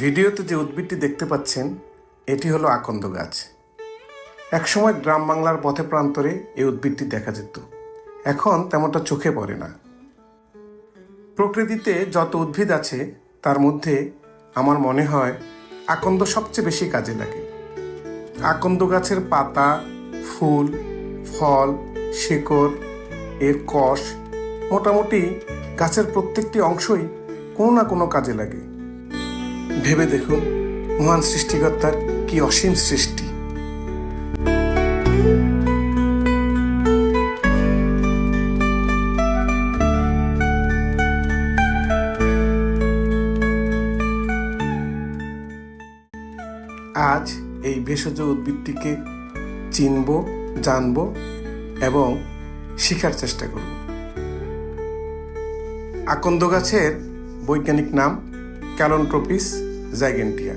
ভিডিওতে যে উদ্ভিদটি দেখতে পাচ্ছেন, এটি হলো আকন্দ গাছ। একসময় গ্রাম বাংলার পথে প্রান্তরে এই উদ্ভিদটি দেখা যেত। এখন তেমনটা চোখে পড়ে না। প্রকৃতিতে যত উদ্ভিদ আছে, তার মধ্যে আমার মনে হয় আকন্দ সবচেয়ে বেশি কাজে লাগে। আকন্দ গাছের পাতা, ফুল, ফল, শেকড়, এর কষ মোটামুটি গাছের প্রত্যেকটি অংশই কোনো না কোনো কাজে লাগে। ভেবে দেখুন, মহান সৃষ্টিকর্তার কি অসীম সৃষ্টি। আজ এই ভেষজ উদ্ভিদটিকে চিনব, জানব এবং শিখার চেষ্টা করব। আকন্দ গাছের বৈজ্ঞানিক নাম ক্যালন্ট্রোপিস জাইগেন্টিয়া।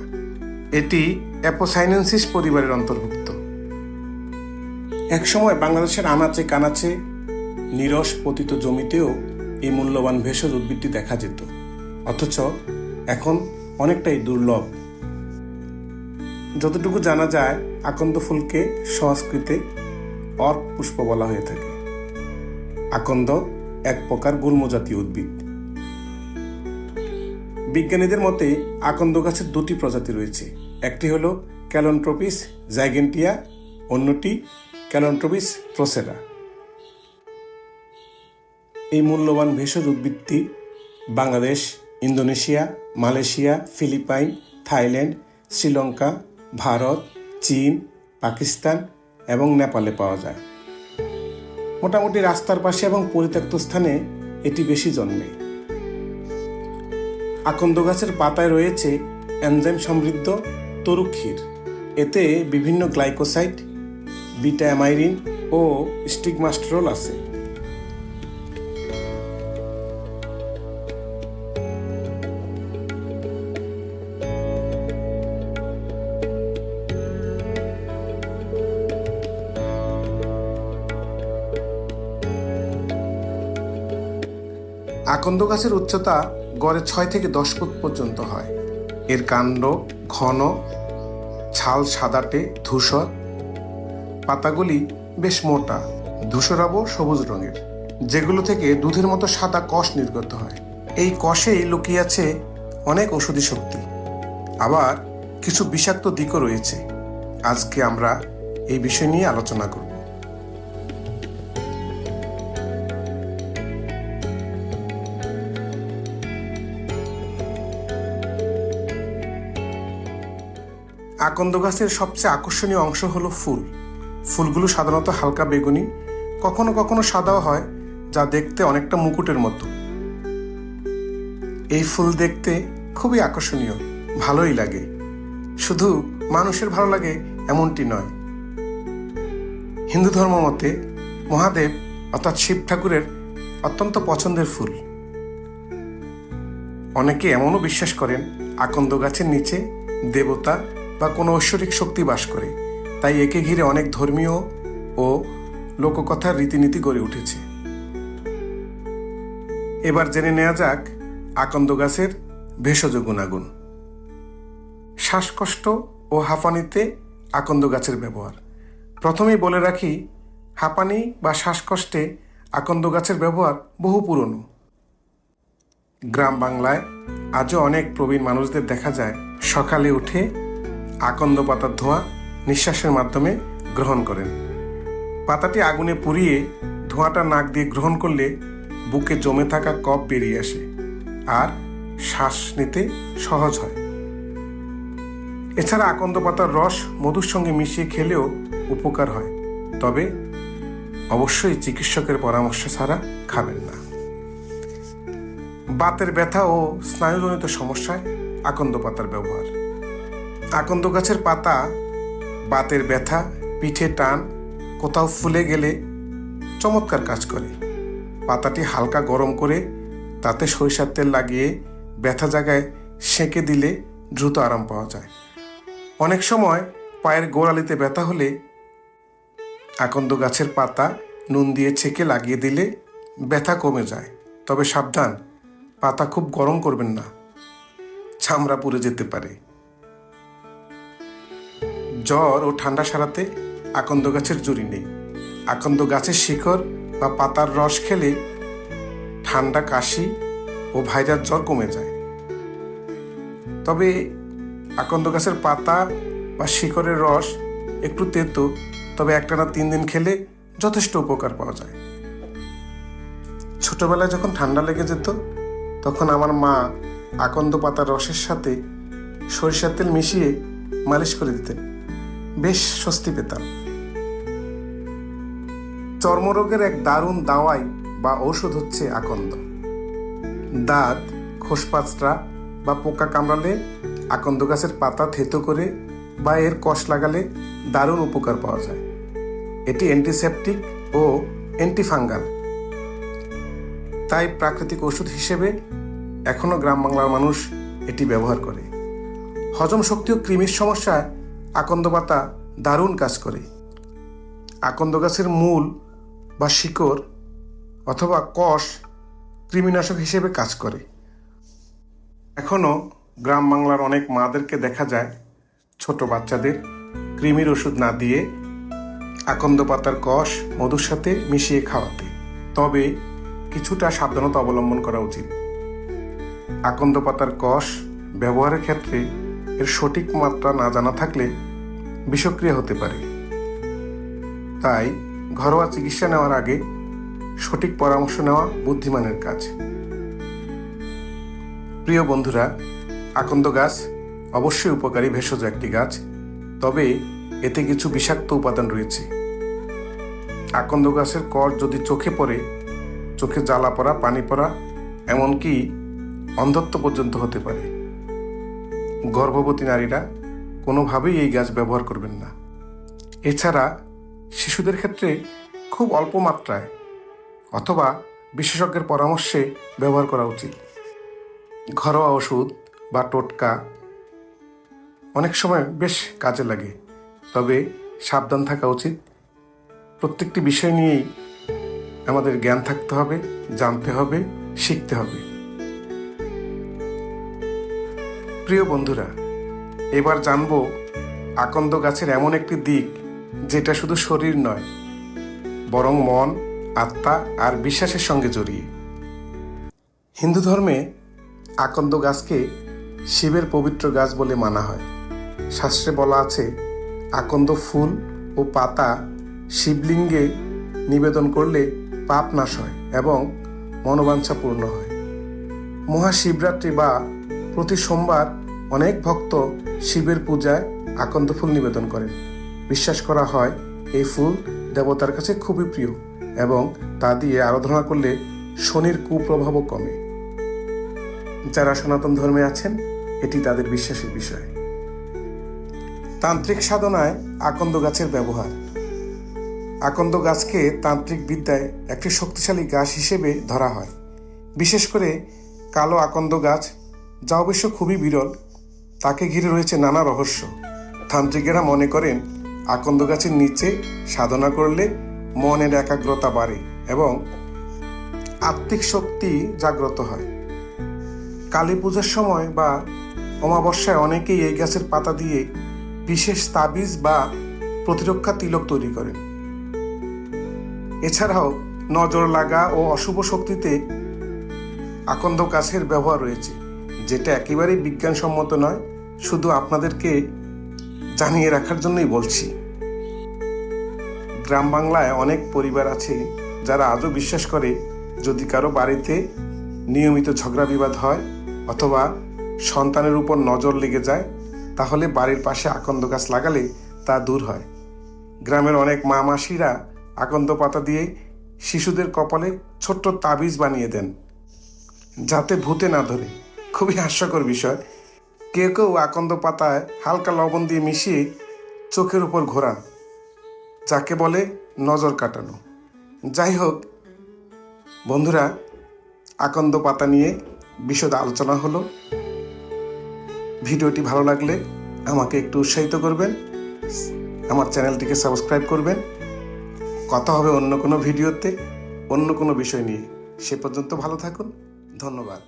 এটি অ্যাপোসাইনেন্সিস পরিবারের অন্তর্ভুক্ত। একসময় বাংলাদেশের আনাচে কানাচে নিরস পতিত জমিতেও এই মূল্যবান ভেষজ উদ্ভিদটি দেখা যেত। অথচ এখন অনেকটাই দুর্লভ। যতটুকু জানা যায়, আকন্দ ফুলকে সংস্কৃতে অর্ক পুষ্প বলা হয়ে থাকে। আকন্দ এক প্রকার গুল্মজাতীয় উদ্ভিদ। বিজ্ঞানীদের মতে আকন্দ গাছের দুটি প্রজাতি রয়েছে। একটি হলো ক্যালন্ট্রোপিস জাইগেন্টিয়া, অন্যটি ক্যালন্ট্রোপিস প্রসেরা। এই মূল্যবান ভেষজ উদ্ভিদটি Bangladesh, Indonesia, Malaysia, Philippines, Thailand, Sri Lanka, Bharat, চীন, পাকিস্তান এবং নেপালে পাওয়া যায়। মোটামুটি রাস্তার পাশে এবং পরিত্যক্ত স্থানে এটি বেশি জন্মে। আকন্দ গাছের পাতায় রয়েছে এনজাইম সমৃদ্ধ তরুক্ষীর এতে বিভিন্ন গ্লাইকোসাইড বিটা ও স্টিগমাস্টরল আছে। আকন্দ গাছের উচ্চতা গড়ে ছয় থেকে দশ ফুট পর্যন্ত হয়। এর কাণ্ড ঘন, ছাল সাদাটে, ধূসর। পাতাগুলি বেশ মোটা ধূসরাভ সবুজ রঙের, যেগুলো থেকে দুধের মতো সাদা কষ নির্গত হয়। এই কষেই লুকিয়ে আছে অনেক ওষুধি শক্তি। আবার কিছু বিষাক্ত দিকও রয়েছে। আজকে আমরা এই বিষয় নিয়ে আলোচনা করব। আকন্দ গাছের সবচেয়ে আকর্ষণীয় অংশ হলো ফুল। ফুলগুলো সাধারণত হালকা বেগুনি, কখনো কখনো সাদাও হয়, যা দেখতে অনেকটা মুকুটের মতো। এই ফুল দেখতে খুবই আকর্ষণীয়, ভালোই লাগে। শুধু মানুষের ভালো লাগে এমনটি নয়। হিন্দু ধর্ম মতে মহাদেব অর্থাৎ শিব ঠাকুরের অত্যন্ত পছন্দের ফুল। অনেকে এমনও বিশ্বাস করেন, আকন্দ গাছের নিচে দেবতা বা কোনো ঐশ্বরিক শক্তি বাস করে। তাই একে ঘিরে অনেক ধর্মীয় ও লোককথার রীতিনীতি গড়ে উঠেছে। এবার জেনে নেওয়া যাক আকন্দ গাছের ভেষজ গুণাগুণ। শ্বাসকষ্ট ও হাঁপানিতে আকন্দ গাছের ব্যবহার। প্রথমেই বলে রাখি, হাঁপানি বা শ্বাসকষ্টে আকন্দ গাছের ব্যবহার বহু পুরনো। গ্রাম বাংলায় আজও অনেক প্রবীণ মানুষদের দেখা যায়, সকালে উঠে আকন্দ পাতার ধোঁয়া নিঃশ্বাসের মাধ্যমে গ্রহণ করেন। পাতাটি আগুনে পুড়িয়ে ধোঁয়াটা নাক দিয়ে গ্রহণ করলে বুকে জমে থাকা কফ বেরিয়ে আসে আর শ্বাস নিতে সহজ হয়। এছাড়া আকন্দ পাতার রস মধুর সঙ্গে মিশিয়ে খেলেও উপকার হয়, তবে অবশ্যই চিকিৎসকের পরামর্শ ছাড়া খাবেন না। বাতের ব্যথা ও স্নায়ুজনিত সমস্যায় আকন্দ পাতার ব্যবহার। আকন্দ গাছের পাতা, বাতের ব্যথা, পিঠে টান, কোথাও ফুলে গেলে চমৎকার কাজ করে। পাতাটি হালকা গরম করে তাতে সরিষার তেল লাগিয়ে ব্যথা জায়গায় সেঁকে দিলে দ্রুত আরাম পাওয়া যায়। অনেক সময় পায়ের গোড়ালিতে ব্যথা হলে আকন্দ গাছের পাতা নুন দিয়ে ছেঁকে লাগিয়ে দিলে ব্যথা কমে যায়। তবে সাবধান, পাতা খুব গরম করবেন না। চামড়া পুড়ে যেতে পারে। জ্বর ও ঠান্ডা সারাতে আকন্দ গাছের জুড়ি নেই। আকন্দ গাছের শিকড় বা পাতার রস খেলে ঠান্ডা কাশি ও ভাইরাস জ্বর কমে যায়। তবে আকন্দ গাছের পাতা বা শিকড়ের রস একটু তেতো, তবে একটানা তিন দিন খেলে যথেষ্ট উপকার পাওয়া যায়। ছোটবেলায় যখন ঠান্ডা লেগে যেত, তখন আমার মা আকন্দ পাতার রসের সাথে সরিষার তেল মিশিয়ে মালিশ করে দিতেন। বেশ স্বস্তি পেতাম। চর্মরোগের এক দারুণ দাওয়াই বা ঔষধ হচ্ছে আকন্দ। দাঁত, খোসপাচড়া বা পোকা কামড়ালে আকন্দ গাছের পাতা থেতো করে বা এর কষ লাগালে দারুণ উপকার পাওয়া যায়। এটি অ্যান্টিসেপটিক ও অ্যান্টিফাঙ্গাল তাই প্রাকৃতিক ওষুধ হিসেবে এখনও গ্রাম বাংলার মানুষ এটি ব্যবহার করে। হজম শক্তি ও কৃমির সমস্যায় আকন্দ পাতা দারুণ কাজ করে। আকন্দ গাছের মূল বা শিকড় অথবা কষ কৃমিনাশক হিসেবে কাজ করে। এখনও গ্রাম বাংলার অনেক মাদেরকে দেখা যায় ছোট বাচ্চাদের কৃমির ওষুধ না দিয়ে আকন্দ পাতার কষ, মধুর সাথে মিশিয়ে খাওয়াতে। তবে কিছুটা সাবধানতা অবলম্বন করা উচিত। আকন্দ পাতার কষ ব্যবহারের ক্ষেত্রে এর সঠিক মাত্রা না জানা থাকলে বিষক্রিয়া হতে পারে। তাই ঘরোয়া চিকিৎসা নেওয়ার আগে সঠিক পরামর্শ নেওয়া বুদ্ধিমানের কাজ। প্রিয় বন্ধুরা, আকন্দ গাছ অবশ্যই উপকারী, ভেষজ একটি গাছ, তবে এতে কিছু বিষাক্ত উপাদান রয়েছে। আকন্দ গাছের কর যদি চোখে পড়ে, চোখে জ্বালা পড়া, পানি পড়া, এমনকি অন্ধত্ব পর্যন্ত হতে পারে। গর্ভবতী নারীরা কোনোভাবেই এই গাছ ব্যবহার করবেন না। এছাড়া শিশুদের ক্ষেত্রে খুব অল্প মাত্রায় অথবা বিশেষজ্ঞের পরামর্শে ব্যবহার করা উচিত। ঘরোয়া ওষুধ বা টোটকা অনেক সময় বেশ কাজে লাগে, তবে সাবধান থাকা উচিত। প্রত্যেকটি বিষয় নিয়েই আমাদের জ্ঞান থাকতে হবে, জানতে হবে, শিখতে হবে। প্রিয় বন্ধুরা, এবার জানব আকন্দ গাছের এমন একটি দিক যেটা শুধু শরীর নয়, বরং মন, আত্মা আর বিশ্বাসের সঙ্গে জড়িয়ে। হিন্দু ধর্মে আকন্দ গাছকে শিবের পবিত্র গাছ বলে মানা হয়। শাস্ত্রে বলা আছে, আকন্দ ফুল ও পাতা শিবলিঙ্গে নিবেদন করলে পাপ নাশ হয় এবং মনোবাঞ্ছা পূর্ণ হয়। মহাশিবরাত্রি বা প্রতি সোমবার অনেক ভক্ত শিবের পূজায় আকন্দ ফুল নিবেদন করেন। বিশ্বাস করা হয়, এই ফুল দেবতার কাছে খুবই প্রিয় এবং তা দিয়ে আরাধনা করলে শনির কুপ্রভাবও কমে। যারা সনাতন ধর্মে আছেন, এটি তাদের বিশ্বাসের বিষয়। তান্ত্রিক সাধনায় আকন্দ গাছের ব্যবহার। আকন্দ গাছকে তান্ত্রিক বিদ্যায় একটি শক্তিশালী গাছ হিসেবে ধরা হয়। বিশেষ করে কালো আকন্দ গাছ যা অবশ্য খুবই বিরল তাকে ঘিরে রয়েছে নানা রহস্য। তান্ত্রিকেরা মনে করেন, আকন্দ গাছের নিচে সাধনা করলে মনের একাগ্রতা বাড়ে এবং আত্মিক শক্তি জাগ্রত হয়। কালী পুজোর সময় বা অমাবস্যায় অনেকেই এই গাছের পাতা দিয়ে বিশেষ তাবিজ বা প্রতিরক্ষা তিলক তৈরি করেন। এছাড়াও নজর লাগা ও অশুভ শক্তিতে আকন্দ গাছের ব্যবহার রয়েছে, যেটা একেবারেই বিজ্ঞানসম্মত নয় শুধু আপনাদেরকে জানিয়ে রাখার জন্যই বলছি। গ্রাম বাংলায় অনেক পরিবার আছে যারা আজও বিশ্বাস করে যদি কারও বাড়িতে নিয়মিত ঝগড়া বিবাদ হয় অথবা সন্তানের উপর নজর লেগে যায়, তাহলে বাড়ির পাশে আকন্দ গাছ লাগালে তা দূর হয়। গ্রামের অনেক মা মাসিরা আকন্দ পাতা দিয়ে শিশুদের কপালে ছোট্ট তাবিজ বানিয়ে দেন, যাতে ভূতে না ধরে। খুবই হাস্যকর বিষয়। কেউ কেউ আকন্দ পাতায় হালকা লবণ দিয়ে মিশিয়ে চোখের উপর ঘোরান, যাকে বলে নজর কাটানো। যাই হোক, বন্ধুরা, আকন্দ পাতা নিয়ে বিশদ আলোচনা হলো। ভিডিওটি ভালো লাগলে আমাকে একটু উৎসাহিত করবেন, আমার চ্যানেলটিকে সাবস্ক্রাইব করবেন। কথা হবে অন্য কোনো ভিডিওতে, অন্য কোনো বিষয় নিয়ে। সে পর্যন্ত ভালো থাকুন, ধন্যবাদ।